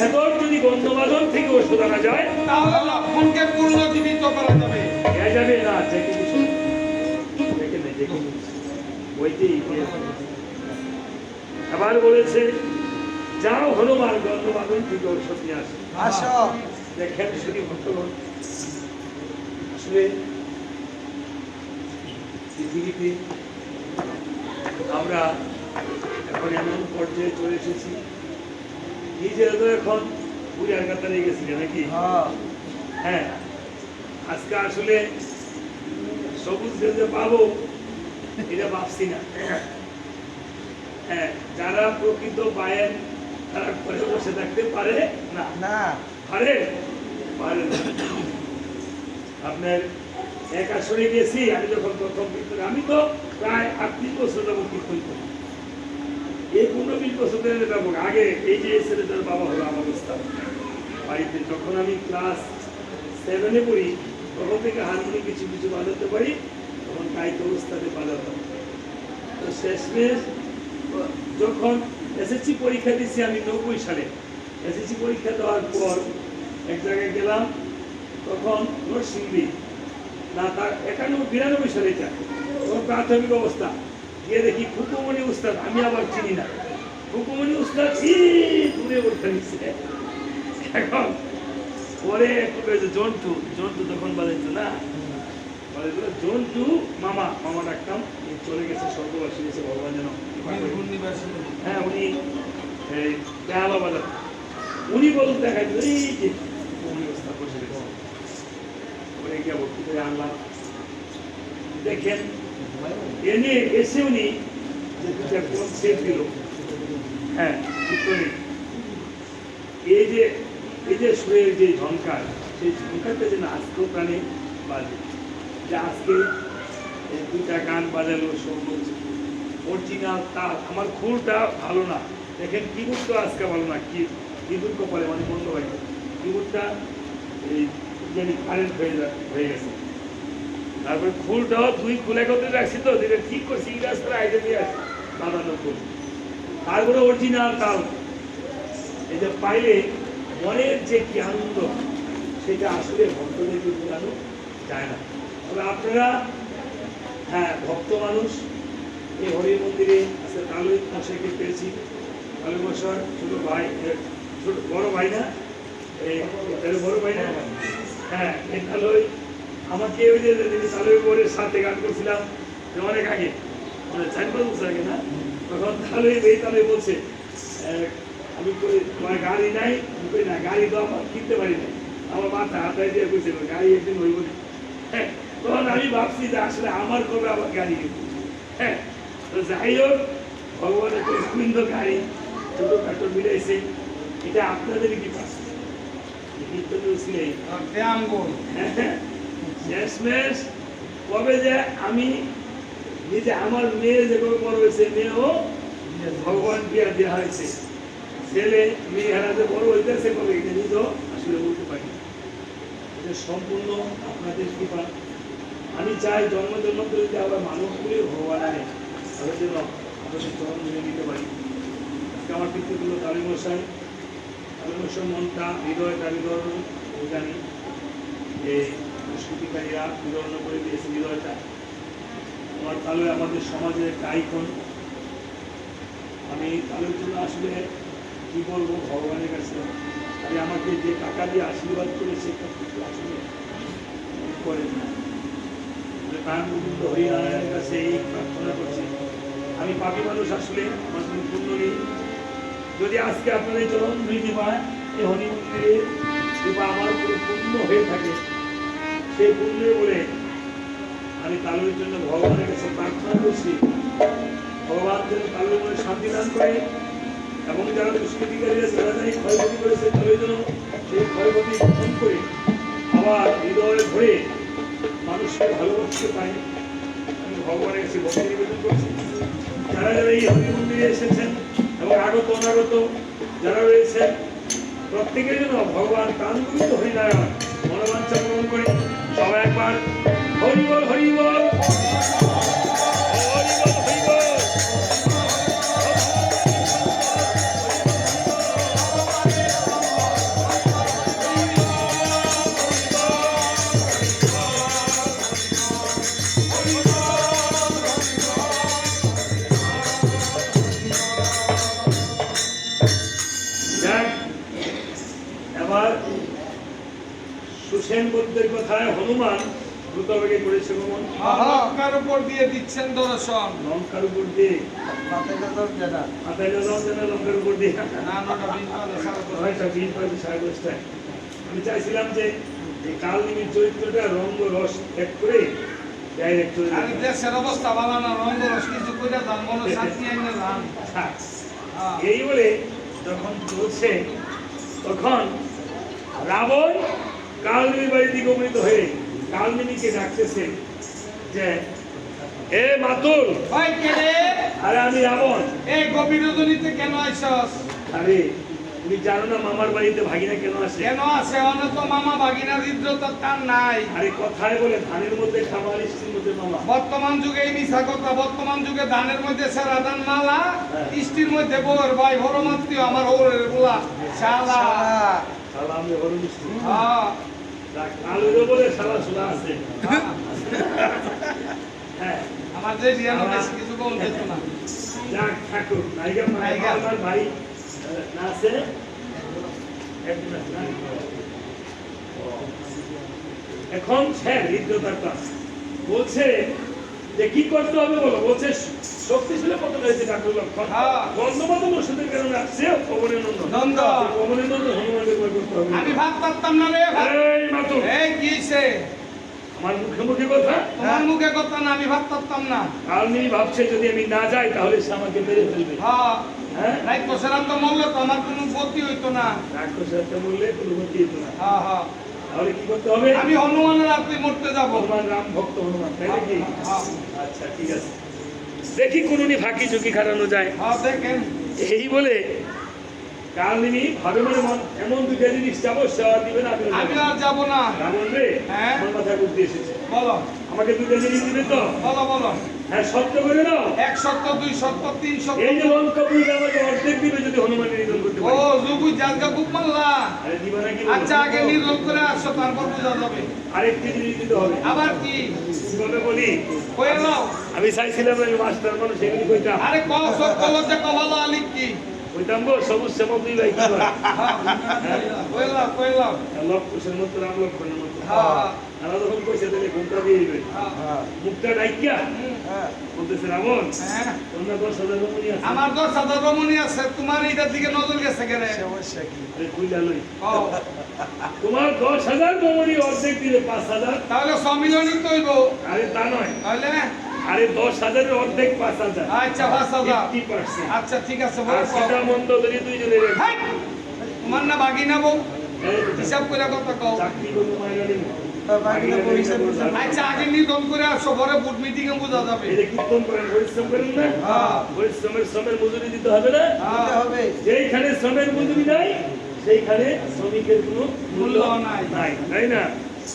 ভেতর যদি থেকে ওষুধ আনা যায় তাহলে লক্ষণকে করা যাবে। যাবে না দেখে দেখে। আবার বলেছে যাও হনুমান গন্ধমাদন থেকে ঔষধ নিয়ে আসে। দেখেন ভক্তগণ আসলে পৃথিবীতে আমরা এখন এমন পর্যায়ে চলে এসেছি নিজেরা তো এখন বুড়ার কাতারে গেছি নাকি? হ্যাঁ। হ্যাঁ। আজকে আসলে সবুজ যে পাবো এটা ভাবছি না। হ্যাঁ যারা প্রকৃত পায়েন তারা ঘরে বসে থাকতে পারে না? না। পারে? পারে না। আপনার এক আসরে গেছি আমি যখন প্রথম কীর্তন আমি তো প্রায় আটত্রিশ বছর যাব কীর্তন করি এই পনেরো বিশ বছর যাব আগে এই যে ছেলেটার বাবা হলো আমার অবস্থা বাড়িতে যখন আমি ক্লাস সেভেনে পড়ি, তখন থেকে হারমোনি কিছু কিছু বাজাতে পারি, তখন গাইতে অবস্থাতে বাজাতাম। তো শেষমেশ, যখন এসএসসি পরীক্ষা দিচ্ছি আমি নব্বই সালে। এসএসসি পরীক্ষা দেওয়ার পর এক জায়গায় গেলাম, তখন নরসিংদী। না তার একানব্বই বিরানব্বই সালে এটা। তখন প্রাথমিক অবস্থা। গিয়ে দেখি খুকুমণি উস্তাদ আমি আবার চিনি না। খুকুমণি উস্তাদ ই দূরে উঠে নিচ্ছে এখন পরে একটু বেজে জন্টু জন্টু তখন বাজাইতো না? জন্টু মামা মামা ডাকতাম চলে গেছে স্বর্গবাসী গেছে ভগবান যেন হ্যাঁ উনি এই বেহালা বাজার। উনি বলুন দেখা দিল এই যে বসে গেছে ওরে গিয়ে ভর্তি করে আনলাম। দেখেন এনে এসে উনি দুটা সেট দিল। হ্যাঁ কীর্তনে এই যে এই যে সুরের যে ঝঙ্কার সেই ঝঙ্কারটা যেন আজকেও প্রাণে বাজে। যে আজকে দুইটা গান বাজালো সবুজ অরিজিনাল তাল আমার খুরটা ভালো না। দেখেন তো আজকে ভালো না, কি, কিবোর্ড কপালে মানে বন্ধ হয় কিবোর্ডটা এই জানি কারেন্ট হয়ে হয়ে গেছে। তারপরে ফুলটাও তুই খুলে করতে রাখছি তো যেটা ঠিক করছি, এই রাস্তার আইডে দিয়ে ফুল তারপরে অরিজিনাল তাল এই যে পাইলে মনের যে কি আনন্দ, সেটা আসলে ভক্তদেরকে বোঝানো যায় না। তবে আপনারা হ্যাঁ ভক্ত মানুষ, এই হরি মন্দিরে আজকে কালুই মশাইকে পেয়েছি। কালু মশার ছোটো ভাই ছোট, বড় ভাই না? এই বড় ভাই না? হ্যাঁ এই কালুই আমাকে ওই যে কালুই বোর্ডের সাথে গান করছিলাম অনেক আগে। মানে চার পাঁচ বছর আগে না? তখন তাহলে এই কালুই বলছে আমি তোমার গাড়ি নাই? কই না গাড়ি তো আমার কিনতে পারি না আমার মাথা হাতায় দিয়ে কইছিল গাড়ি একদিন হইব না। হ্যাঁ, তখন আমি ভাবছি যে আসলে আমার কবে আবার গাড়ি কিনবো। হ্যাঁ তো যাই হোক ভগবানের গোবিন্দ গাড়ি ছোটোখাটো মিলাইছে। এটা আপনাদের কি পাস কীর্তন ব্যায়াম বই শেষমেশ কবে যে আমি নিজে আমার মেয়ে যেভাবে বড় হয়েছে মেয়েও ভগবান বিয়া দেওয়া হয়েছে। ছেলে মেয়ে হারাতে বড় হইতেছে কবে এটা নিজেও আসলে বলতে পারি। এটা সম্পূর্ণ আপনাদের কৃপা। আমি চাই জন্ম জন্ম করে যদি আবার মানুষগুলি ভগবান আনে তাদের জন্য আপনাদের চরণ মেনে নিতে পারি। আজকে আমার পিতৃগুলো তালিম মশাই তালিম মশাই মনটা হৃদয়টা বিতরণ জানি এই দুষ্কৃতিকারীরা বিতরণ করে দিয়েছে হৃদয়টা আমার তাহলে আমাদের সমাজের একটা আইকন আমি তাদের জন্য আসলে কি বলব, ভগবানের কাছে। আমি আমাকে যে টাকা দিয়ে আশীর্বাদ করেছে তা কিছু আসলে করেন না। প্রাণ হরিনারায়ণের কাছে এই প্রার্থনা করছি। আমি পাপি মানুষ আসলে, আমার কোনো নেই। যদি আজকে আপনাদের চরণ বৃদ্ধি পায় এই হরি মন্দিরে কৃপা আমার উপরে পূর্ণ হয়ে থাকে সেই পুণ্যে বলে আমি তালুর জন্য ভগবানের কাছে প্রার্থনা করছি। ভগবান যেন তালুর মনে শান্তি দান করে এবং যারা দুষ্কৃতিকারীরা যারা যাই ক্ষয়ক্ষতি করেছে, তাদের জন্য সেই ক্ষয়ক্ষতি কম করে আবার হৃদয়ে ধরে মানুষকে ভালোবাসতে পাই আমি ভগবানের কাছে ভক্তি নিবেদন করছি। যারা যারা এই হরি মন্দিরে এসেছেন এবং আগত, অনাগত যারা রয়েছেন, প্রত্যেকের জন্য ভগবান প্রাণগুলিত হরিনারায়ণ মনোবাঞ্ছা পূরণ করে। সবাই একবার হরি বল সুসেন বৌদ্ধের কথায় হনুমান দ্রুতবেগে করেছে গমন লঙ্কার উপর দিয়ে দিচ্ছেন দর্শন। লঙ্কার উপর দিয়ে। মাথায় লঙ্কার উপর দিয়ে। না সাড়ে দশটায় আমি চাইছিলাম যে এই কালনিমির চরিত্রটা রঙ্গ রস ত্যাগ করে ডাইরেক্ট চলে আরে দেশের অবস্থা ভালো না রঙ রস কিছু করে দাম মনে শান্তি আইনে দাম হ্যাঁ। এই বলে যখন চলছে তখন রাবণ কালনিমির বাড়ি উপনীত হয়ে কালনিমিকে ডাকতেছে যে এ মাতুল ওই কে রে? আরে আমি রাবণ। এই গভীর রজনীতে কেন আইসস? আরে তুমি জানো না মামার বাড়িতে ভাগিনা কেন আসে? কেন আছে অনেক তো মামা ভাগিনার ইজ্জত তার নাই। আরে কথায় বলে ধানের মধ্যে খাবার স্ত্রীর মধ্যে মামা। বর্তমান যুগে এই মিশা কথা বর্তমান যুগে ধানের মধ্যে সেরা ধান মালা হ্যাঁ। ইষ্টির মধ্যে বউর ভাই হরমাত্রীয় আমার ওরের বলা শালা। শালা। আমি হরু মিষ্টি হ্যাঁ। বেশি কিছু বল যেত না যাক ঠাকুর নাইগা নায়িকা। আমার ভাই আহ, না আছে একজন আছে না? এখন স্যার হৃদ্যতাটা বলছে যে কি করতে হবে বলো বলছে শক্তিশালী হ্যাঁ। বন্ধবান্ধব কারণে আসছে নন্দ। করতে হবে। আমি ভাত পারতাম না রে এই এই কিছে আমার মুখে মুখে কথা? তোমার মুখে কথা না আমি ভাত পারতাম না। কালনি ভাবছে যদি আমি না যাই তাহলে সে আমাকে মেরে ফেলবে। হ্যাঁ। হ্যাঁ? তো মরলে তো আমার কোনো গতি হইতো না। রাক্ষসের একটা বললে কোনো গতি হতো না। হ্যাঁ হ্যাঁ। তাহলে কি করতে হবে? আমি হনুমানের রাত্রে মরতে যাব। হনুমান রাম ভক্ত হনুমান তাই নাকি? হ্যাঁ। আচ্ছা ঠিক আছে। দেখি কোননি ফাঁকি ঝুঁকি খাটানো যায়। হ্যাঁ এই বলে কালনি ভাবে এমন দুইটা জিনিস যাব না আমি আমি আর যাব না। রাবণ রে হ্যাঁ। আমার এসেছে। বলো। আমাকে দুইটা জিনিস দিবে তো? বলো বলো। হ্যাঁ সত্য করে দাও এক সপ্তাহ দুই সপ্তাহ তিন এই সপ্তাহ যে লঙ্কা পুরীকে আমাকে অর্ধেক দিবে যদি হনুমানের নিধন করতে ও পারি। জুবু আরে দিবা নাকি বলো? আচ্ছা আগে নির্লোভ করে আসছো তারপর বোঝা যাবে। আরেকটি জিনিস দিতে হবে। আবার কি? কীভাবে বলি কয়ে নাও। আমি চাইছিলাম আমি মাস্টার মানুষ এগুলি কইতাম। আরে ক সব কলতে কবালো আলিক কি? কইতাম গো সবুজ শ্যামল দুই ভাই কি করে কইলাম কইলাম লক্ষ্য মতো রাম লক্ষণের মতো। হ্যাঁ। ঘুমটা দিয়ে দিবে। হ্যাঁ। মুখটা ডাইকিয়া বলতেছে রামন হ্যাঁ। দশ হাজার রমণী আছে। আমার তো সাদা রমণী আছে তোমার এইটার দিকে নজর গেছে কেন? আরে কইলা লই। তোমার দশ হাজার রমণী অর্ধেক দিলে পাঁচ হাজার। তাহলে সম্মিলনই তো আরে তা নয়। তাহলে? আরে দশ হাজারের অর্ধেক পাঁচ হাজার। আচ্ছা পাঁচ হাজার। আচ্ছা ঠিক আছে ধরে দুইজনের তোমার না বাগি না বউ হিসাব করে কথা কও। চাকরি করব আচ্ছা আগে নিধন করে আসো পরে বুট মিটিং এ বোঝা যাবে কীর্তন করেন পরিশ্রম করেন না হ্যাঁ। পরিশ্রমের শ্রমের মজুরি দিতে হবে না। যেইখানে শ্রমের মজুরি নাই সেইখানে শ্রমিকের কোনো মূল্য নাই। নাই তাই না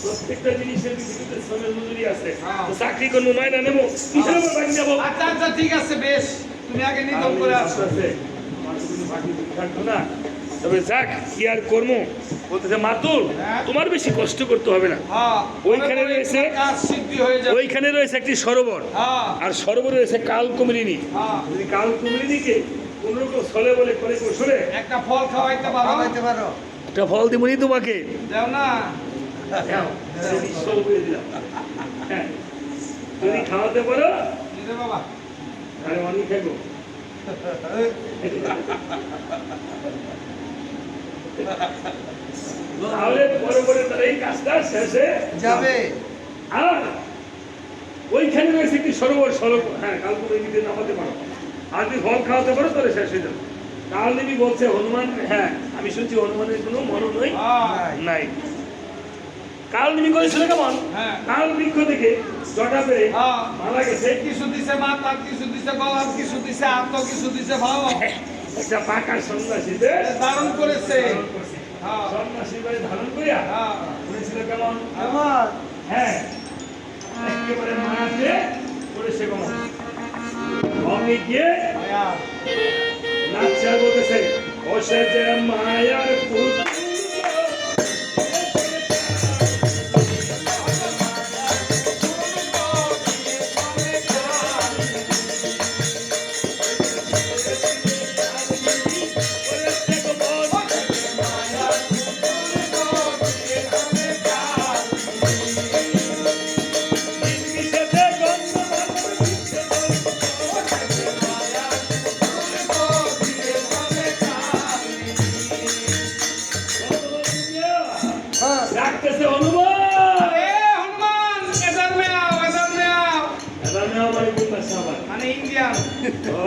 প্রত্যেকটা জিনিসের পৃথিবীতে শ্রমের মজুরি আছে হ্যাঁ। চাকরি করব নেব কিসের উপর বাকি যাব আচ্ছা আচ্ছা ঠিক আছে বেশ তুমি আগে নিধন করে আসো। আমার কোনো বাকি থাকতো না তবে যাক কি আর কর্ম? বলতেছে মাতুল হ্যাঁ। তোমার বেশি কষ্ট করতে হবে না। হ্যাঁ ওইখানে পরে পরে রয়েছে- হয়ে ওইখানে রয়েছে একটি সরোবর। হ্যাঁ। আর সরোবরে রয়েছে কাল কুমিরিনী যদি কাল কুমিরিনীকে কোন রকম ছলে বলে করে কৌশলে একটা ফল খাওয়াইতে পারো? একটা ফল দিবনি তোমাকে। দেও না। দাও, যদি সব করে দিলাম। হ্যাঁ, খাওয়াতে পারো? বাবা। তাহলে অনেক খাব তাহলে পরে পরে তার এই কাজটা শেষে যাবে। আর ওইখানে রয়েছে একটি সরোবর সরোবর। হ্যাঁ কাল তুমি দিতে নামাতে পারো। আর যদি ফল খাওয়াতে পারো তাহলে শেষ হয়ে যাবে। কাল দেবী বলছে হনুমান? হ্যাঁ আমি শুনছি হনুমানের কোনো মরণ নই। নাই। কাল নিমি করেছিল কেমন? হ্যাঁ। কাল বৃক্ষ থেকে জটা পেরে হ্যাঁ। মারা গেছে। কিছু দিছে মাথা কিছু দিছে গলার কিছু দিছে হাত কিছু দিছে ভাও একটা পাকা সন্ন্যাসীদের ধারণ করেছে। হ্যাঁ। সন্ন্যাসী বাড়ি ধারণ করিয়া? হ্যাঁ। করেছিল কেমন? আমার। হ্যাঁ। একেবারে মায়াতে করেছে কেমন অমনি গিয়ে বলতেছে বসে যে মায়ার পুত ডাকতেছে হনুমান! হনুমান এদার মে আও এদার মে আও এবার না আমার কোন ভাষা আবার। মানে ইন্ডিয়ান। ও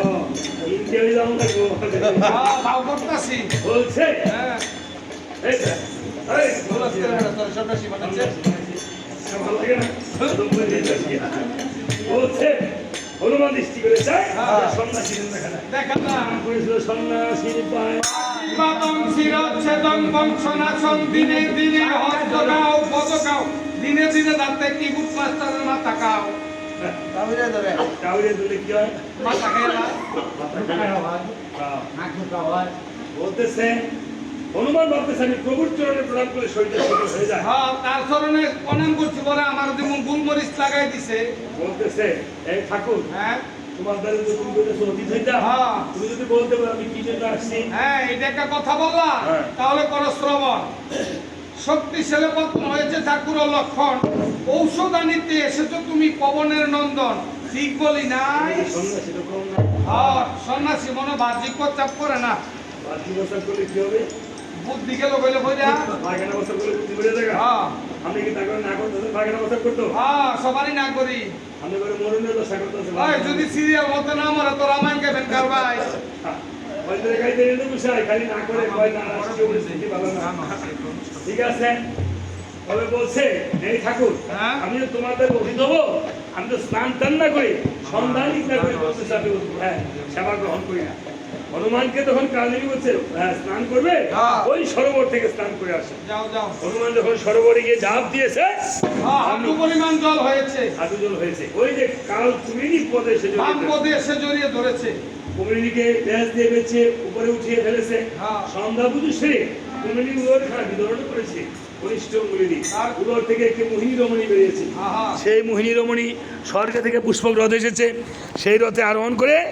যাও না গো হ্যাঁ ভাও করতাছি। বলছে? হ্যাঁ। এই এই, বলতে তোর সন্ন্যাসী বানাচ্ছে। ভালো লাগে না? বলছে হনুমান দৃষ্টি করে চায় হ্যাঁ। সন্ন্যাসী দেখা যায় দেখা না করেছিল সন্ন্যাসীর পায় আশীর্বাদং শিরচ্ছেদং বংশনাশন দিনে দিনে হস্ত গাও পদ গাও। দিনে দিনে দাঁতে কি গুড মাস্টারের মাথা খাও। কাউরে দিলে কি হয়? মাথা বলতেছে হনুমান ভাবতেছে আমি প্রভুর চরণে প্রণাম করে শরীরটা ছোট হয়ে যায়। হ্যাঁ তার স্মরণে প্রণাম করছি বলে আমার যেমন গুলমরিচ লাগাই দিছে। বলতেছে এই ঠাকুর হ্যাঁ। তোমার দ্বারা যদি তুমি বলতেছো অতীত হইতা হ্যাঁ। তুমি যদি বলতে পারো আমি কি জন্য আসছি? হ্যাঁ এটা একটা কথা বললা হ্যাঁ। তাহলে করো শ্রবণ। শক্তিশালী পতন হয়েছে ঠাকুর লক্ষণ। ঔষধ আনিতে এসেছ তুমি পবনের নন্দন। ঠিক বলি নাই? সন্ন্যাসী হ্যাঁ মনে বাহ্যিক চাপ করে না। বাকি বছর করলে কি হবে? বুদ্ধি গেল বলে বেড়ে যাবে হ্যাঁ। আমি কি তাকে না করতো? হ্যাঁ সবারই না করি। করতেছে ওই যদি সিরিয়াল মতো না মরে তো রামায়ণ কেবেন খালি না করে ভয় না। বলে ভালো ঠিক আছে। তবে বলছে এই ঠাকুর হ্যাঁ? আমি তো তোমাদের অভিধ দেবো আমি তো স্নান টান না করি সন্ধান না করে হ্যাঁ সেবা গ্রহণ করি না। হনুমানকে তখন কালী বলছে হ্যাঁ স্নান করবে। ওই সরোবর থেকে স্নান করে আসে। হনুমান যখন সরোবরে গিয়ে ঝাঁপ দিয়েছে হাঁটু পরিমাণ জল হয়েছে। হাঁটু জল হয়েছে। ওই যে কাল কুমিরি পদে সে বাম পদে এসে জড়িয়ে ধরেছে। কুমিরিকে ব্যাস দিয়ে বেছে উপরে উঠিয়ে ফেলেছে। সন্ধ্যা পুজো সেরে কুমিরি খানা বিতরণ করেছে কনিষ্ঠ আর- উদর থেকে একটি মোহিনী রমণী বেরিয়েছে। সেই মোহিনী রমণী স্বর্গ থেকে পুষ্পক রথ এসেছে। সেই রথে আরোহণ করে